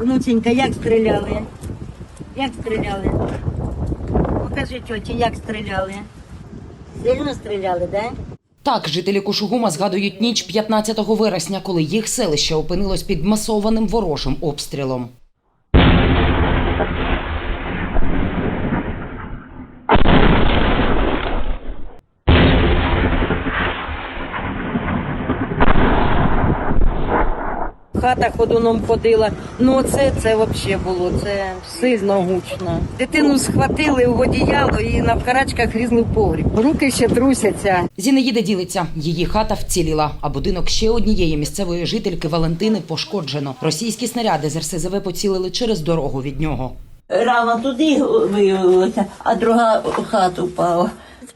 Внученька, як стріляли? Як стріляли? Покажи тьоті, як стріляли. Сильно стріляли, да? Так, жителі Кушугума згадують ніч 15 вересня, коли їх селище опинилось під масованим ворожим обстрілом. Хата ходуном ходила. Ну це, це взагалі було, це сильно гучно. Дитину схватили в одіяло і на вкарачках різли в погріб. Руки ще трусяться. Зінаїда ділиться, її хата вціліла, а будинок ще однієї місцевої жительки Валентини пошкоджено. Російські снаряди з РСЗВ поцілили через дорогу від нього. Рама туди виявилася, а друга в хату впала.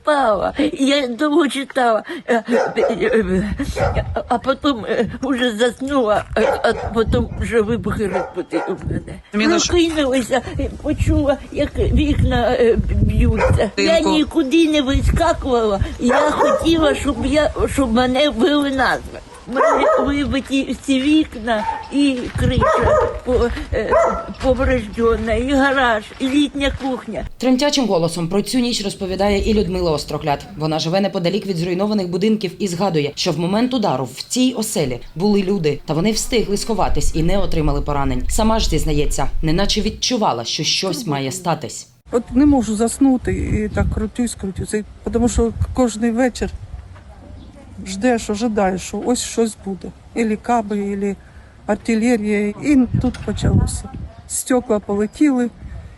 Спала. Я довго читала, е, е, е, а потім е, вже заснула, а потім вже вибухи розбудив мене. Прокинулася, почула, як вікна б'ються. Я нікуди не вискакувала. Я хотіла, щоб я щоб мене били назви. Мене вибиті всі вікна і криша по- е, повреждена, і гараж, і літня кухня. Тремтячим голосом про цю ніч розповідає і Людмила Острокляд. Вона живе неподалік від зруйнованих будинків і згадує, що в момент удару в цій оселі були люди, та вони встигли сховатись і не отримали поранень. Сама ж зізнається, неначе відчувала, що щось має статись. От не можу заснути і так крутюсь, крутюсь. Тому що кожен вечір ждеш, ожидаєш, що ось щось буде. Ілі каби, ілі артилерія. І тут почалося. Стекла полетіли,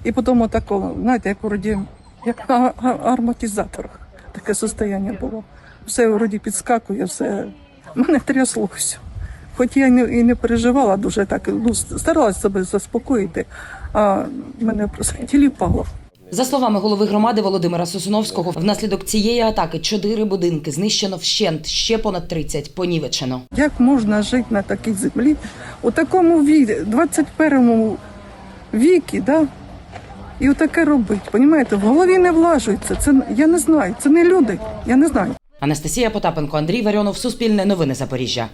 і потім отако, знаєте, як вроді, як на ароматизаторах. Таке состояння було. Все вроді підскакує, все. Мене тряслося. Хоч я і не переживала дуже так, ну, старалася себе заспокоїти, а мене просто тіліпало. За словами голови громади Володимира Сосуновського, внаслідок цієї атаки чотири будинки знищено вщент, ще понад 30 понівечено. Як можна жити на такій землі у такому віці, 21 вікі, да? і отаке робити? Понімаєте, в голові не влажується. Це я не знаю. Це не люди. Я не знаю. Анастасія Потапенко, Андрій Варіонов, Суспільне новини Запоріжжя.